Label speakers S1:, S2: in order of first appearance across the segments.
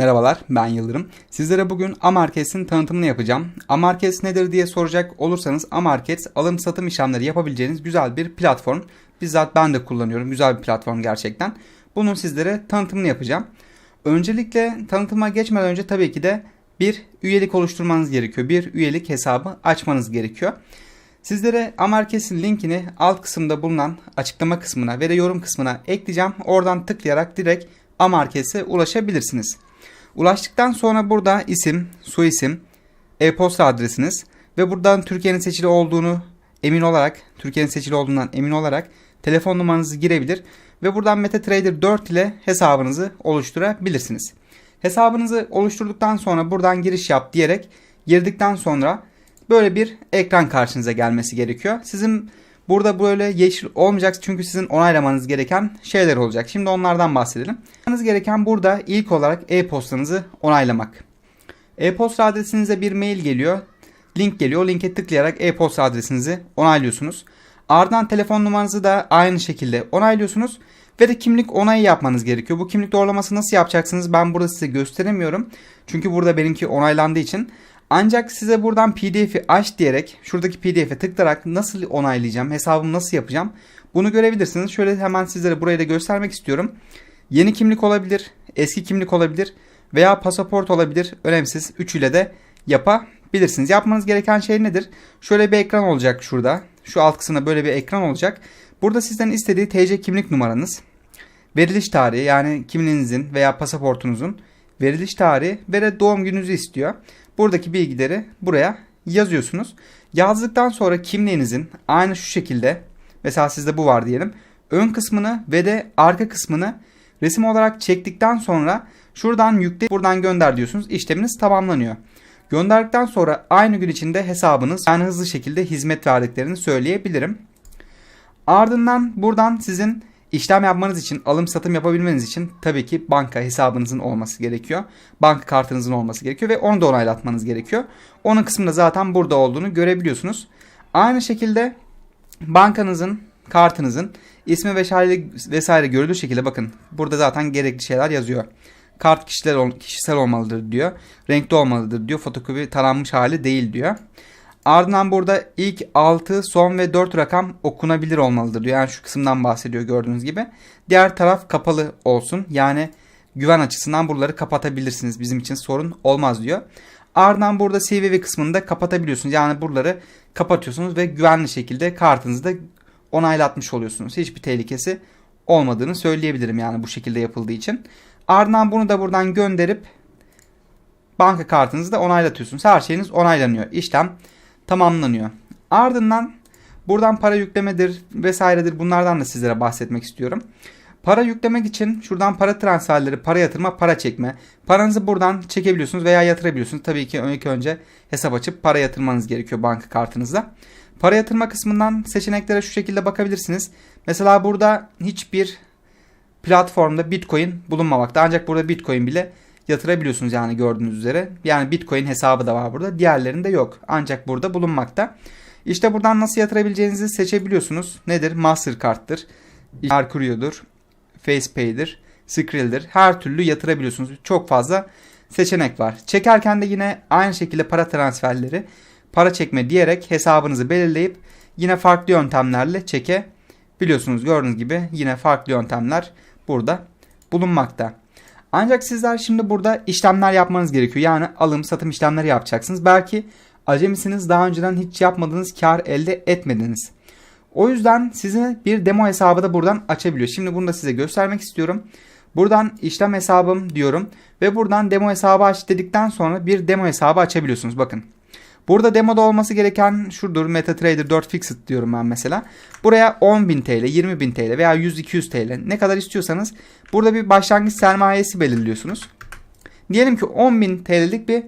S1: Merhabalar ben Yıldırım. Sizlere bugün Amarket'in tanıtımını yapacağım. Amarket nedir diye soracak olursanız Amarket alım satım işlemleri yapabileceğiniz güzel bir platform. Bizzat ben de kullanıyorum. Güzel bir platform gerçekten. Bunun sizlere tanıtımını yapacağım. Öncelikle tanıtıma geçmeden önce tabii ki de bir üyelik oluşturmanız gerekiyor. Bir üyelik hesabı açmanız gerekiyor. Sizlere Amarket'in linkini alt kısımda bulunan açıklama kısmına ve de yorum kısmına ekleyeceğim. Oradan tıklayarak direkt Amarket'e ulaşabilirsiniz. Ulaştıktan sonra burada isim, soyisim, e-posta adresiniz ve buradan Türkiye'nin seçili olduğunu emin olarak, Türkiye'nin seçili olduğundan emin olarak telefon numaranızı girebilir ve buradan MetaTrader 4 ile hesabınızı oluşturabilirsiniz. Hesabınızı oluşturduktan sonra buradan giriş yap diyerek girdikten sonra böyle bir ekran karşınıza gelmesi gerekiyor. Sizin burada böyle yeşil olmayacak çünkü sizin onaylamanız gereken şeyler olacak. Şimdi onlardan bahsedelim. Yapmanız gereken burada ilk olarak e-postanızı onaylamak. E-posta adresinize bir mail geliyor. Link geliyor. Linke tıklayarak e-posta adresinizi onaylıyorsunuz. Ardından telefon numaranızı da aynı şekilde onaylıyorsunuz. Ve de kimlik onayı yapmanız gerekiyor. Bu kimlik doğrulaması nasıl yapacaksınız ben burada size gösteremiyorum. Çünkü burada benimki onaylandığı için. Ancak size buradan pdf'i aç diyerek şuradaki pdf'e tıklayarak nasıl onaylayacağım, hesabımı nasıl yapacağım bunu görebilirsiniz. Şöyle hemen sizlere burayı da göstermek istiyorum. Yeni kimlik olabilir, eski kimlik olabilir veya pasaport olabilir. Önemsiz. Üçüyle de yapabilirsiniz. Yapmanız gereken şey nedir? Şöyle bir ekran olacak şurada. Şu alt kısımda böyle bir ekran olacak. Burada sizden istediği TC kimlik numaranız, veriliş tarihi yani kimliğinizin veya pasaportunuzun veriliş tarihi ve de doğum gününüzü istiyor. Buradaki bilgileri buraya yazıyorsunuz. Yazdıktan sonra kimliğinizin aynı şu şekilde mesela sizde bu var diyelim. Ön kısmını ve de arka kısmını resim olarak çektikten sonra şuradan yükle buradan gönder diyorsunuz. İşleminiz tamamlanıyor. Gönderdikten sonra aynı gün içinde hesabınız yani hızlı şekilde hizmet verdiklerini söyleyebilirim. Ardından buradan sizin İşlem yapmanız için, alım satım yapabilmeniz için tabii ki banka hesabınızın olması gerekiyor. Banka kartınızın olması gerekiyor ve onu da onaylatmanız gerekiyor. Onun kısmında zaten burada olduğunu görebiliyorsunuz. Aynı şekilde bankanızın, kartınızın ismi vesaire, vesaire görüldüğü şekilde bakın burada zaten gerekli şeyler yazıyor. Kart kişiler, kişisel olmalıdır diyor. Renkli olmalıdır diyor. Fotokopi taranmış hali değil diyor. Ardından burada ilk 6, son ve 4 rakam okunabilir olmalıdır diyor. Yani şu kısımdan bahsediyor gördüğünüz gibi. Diğer taraf kapalı olsun. Yani güven açısından buraları kapatabilirsiniz. Bizim için sorun olmaz diyor. Ardından burada CVV kısmını da kapatabiliyorsunuz. Yani buraları kapatıyorsunuz ve güvenli şekilde kartınızı da onaylatmış oluyorsunuz. Hiçbir tehlikesi olmadığını söyleyebilirim yani bu şekilde yapıldığı için. Ardından bunu da buradan gönderip banka kartınızı da onaylatıyorsunuz. Her şeyiniz onaylanıyor. İşlem tamamlanıyor. Ardından buradan para yüklemedir vesairedir bunlardan da sizlere bahsetmek istiyorum. Para yüklemek için şuradan para transferleri, para yatırma, para çekme. Paranızı buradan çekebiliyorsunuz veya yatırabiliyorsunuz. Tabii ki ilk önce hesap açıp para yatırmanız gerekiyor banka kartınızla. Para yatırma kısmından seçeneklere şu şekilde bakabilirsiniz. Mesela burada hiçbir platformda Bitcoin bulunmamakta. Ancak burada Bitcoin bile yatırabiliyorsunuz yani gördüğünüz üzere. Yani Bitcoin hesabı da var burada. Diğerlerinde yok. Ancak burada bulunmakta. İşte buradan nasıl yatırabileceğinizi seçebiliyorsunuz. Nedir? Mastercard'tır, Mercurio'dur, FacePay'dir, Skrill'dir. Her türlü yatırabiliyorsunuz. Çok fazla seçenek var. Çekerken de yine aynı şekilde para transferleri, para çekme diyerek hesabınızı belirleyip yine farklı yöntemlerle çekebiliyorsunuz. Gördüğünüz gibi yine farklı yöntemler burada bulunmakta. Ancak sizler şimdi burada işlemler yapmanız gerekiyor. Yani alım satım işlemleri yapacaksınız. Belki acemisiniz daha önceden hiç yapmadığınız kar elde etmediniz. O yüzden size bir demo hesabı da buradan açabiliyor. Şimdi bunu da size göstermek istiyorum. Buradan işlem hesabım diyorum ve buradan demo hesabı aç dedikten sonra bir demo hesabı açabiliyorsunuz. Bakın Burada demoda olması gereken şudur MetaTrader 4 Fixed diyorum ben mesela. Buraya 10.000 TL, 20.000 TL veya 100-200 TL ne kadar istiyorsanız burada bir başlangıç sermayesi belirliyorsunuz. Diyelim ki 10.000 TL'lik bir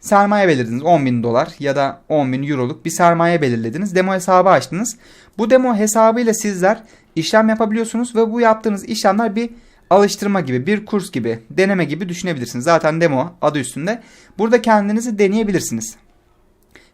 S1: sermaye belirlediniz. 10.000 dolar ya da 10.000 euroluk bir sermaye belirlediniz. Demo hesabı açtınız. Bu demo hesabıyla sizler işlem yapabiliyorsunuz ve bu yaptığınız işlemler bir alıştırma gibi, bir kurs gibi, deneme gibi düşünebilirsiniz. Zaten demo adı üstünde. Burada kendinizi deneyebilirsiniz.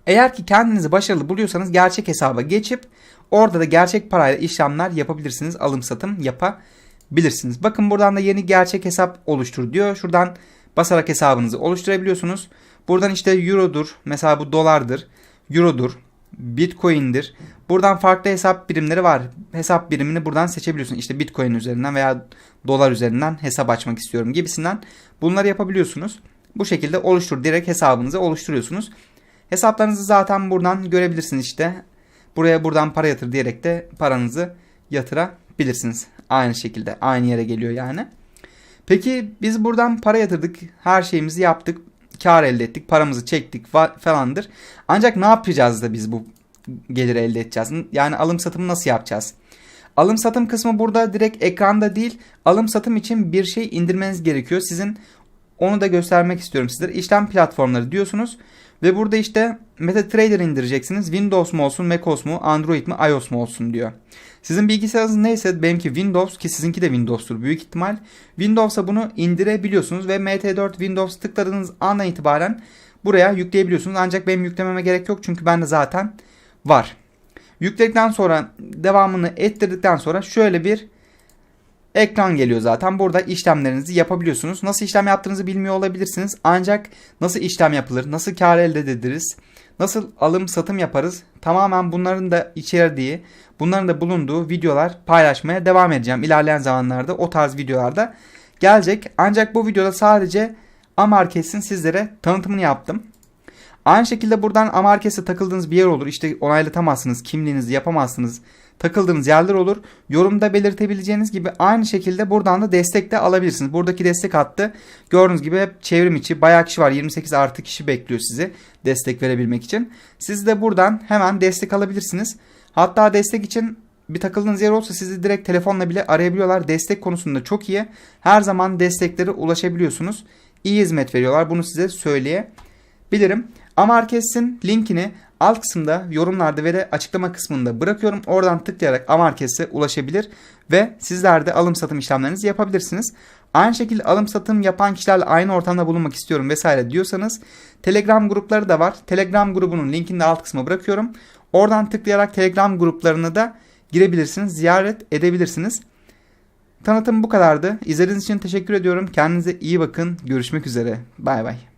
S1: Eğer ki kendinizi başarılı buluyorsanız gerçek hesaba geçip orada da gerçek parayla işlemler yapabilirsiniz. Alım satım yapabilirsiniz. Bakın buradan da yeni gerçek hesap oluştur diyor. Şuradan basarak hesabınızı oluşturabiliyorsunuz. Buradan işte eurodur, mesela bu dolardır, eurodur, bitcoin'dir. Buradan farklı hesap birimleri var. Hesap birimini buradan seçebiliyorsun. İşte bitcoin üzerinden veya dolar üzerinden hesap açmak istiyorum gibisinden bunları yapabiliyorsunuz. Bu şekilde oluştur direkt hesabınızı oluşturuyorsunuz. Hesaplarınızı zaten buradan görebilirsiniz işte. Buraya buradan para yatır diyerek de paranızı yatırabilirsiniz. Aynı şekilde aynı yere geliyor yani. Peki biz buradan para yatırdık. Her şeyimizi yaptık. Kar elde ettik. Paramızı çektik falandır. Ancak ne yapacağız da biz bu geliri elde edeceğiz? Yani alım satımı nasıl yapacağız? Alım satım kısmı burada direkt ekranda değil. Alım satım için bir şey indirmeniz gerekiyor. Sizin onu da göstermek istiyorum sizlere. İşlem platformları diyorsunuz. Ve burada işte MetaTrader indireceksiniz. Windows mu olsun, macOS mu, Android mi, iOS mu olsun diyor. Sizin bilgisayarınız neyse benimki Windows ki sizinki de Windows'tur büyük ihtimal. Windows'a bunu indirebiliyorsunuz ve MT4 Windows tıkladığınız andan itibaren buraya yükleyebiliyorsunuz. Ancak benim yüklememe gerek yok çünkü bende zaten var. Yükledikten sonra devamını ettirdikten sonra şöyle bir ekran geliyor zaten. Burada işlemlerinizi yapabiliyorsunuz. Nasıl işlem yaptığınızı bilmiyor olabilirsiniz. Ancak nasıl işlem yapılır, nasıl kar elde ederiz, nasıl alım satım yaparız tamamen bunların da içerdiği, bunların da bulunduğu videolar paylaşmaya devam edeceğim. İlerleyen zamanlarda o tarz videolarda gelecek. Ancak bu videoda sadece Amarket'in sizlere tanıtımını yaptım. Aynı şekilde buradan Amarket'e takıldığınız bir yer olur. İşte onaylatamazsınız, kimliğinizi yapamazsınız takıldığınız yerler olur. Yorumda belirtebileceğiniz gibi aynı şekilde buradan da destek de alabilirsiniz. Buradaki destek hattı gördüğünüz gibi hep çevrim içi bayağı kişi var. 28 artı kişi bekliyor sizi destek verebilmek için. Siz de buradan hemen destek alabilirsiniz. Hatta destek için bir takıldığınız yer olsa sizi direkt telefonla bile arayabiliyorlar. Destek konusunda çok iyi. Her zaman desteklere ulaşabiliyorsunuz. İyi hizmet veriyorlar. Bunu size söyleyebilirim. Amarkes'in linkini alt kısımda yorumlarda ve de açıklama kısmında bırakıyorum. Oradan tıklayarak Amarkes'e ulaşabilir ve sizler de alım satım işlemlerinizi yapabilirsiniz. Aynı şekilde alım satım yapan kişilerle aynı ortamda bulunmak istiyorum vesaire diyorsanız Telegram grupları da var. Telegram grubunun linkini de alt kısma bırakıyorum. Oradan tıklayarak Telegram gruplarını da girebilirsiniz, ziyaret edebilirsiniz. Tanıtım bu kadardı. İzlediğiniz için teşekkür ediyorum. Kendinize iyi bakın. Görüşmek üzere. Bay bay.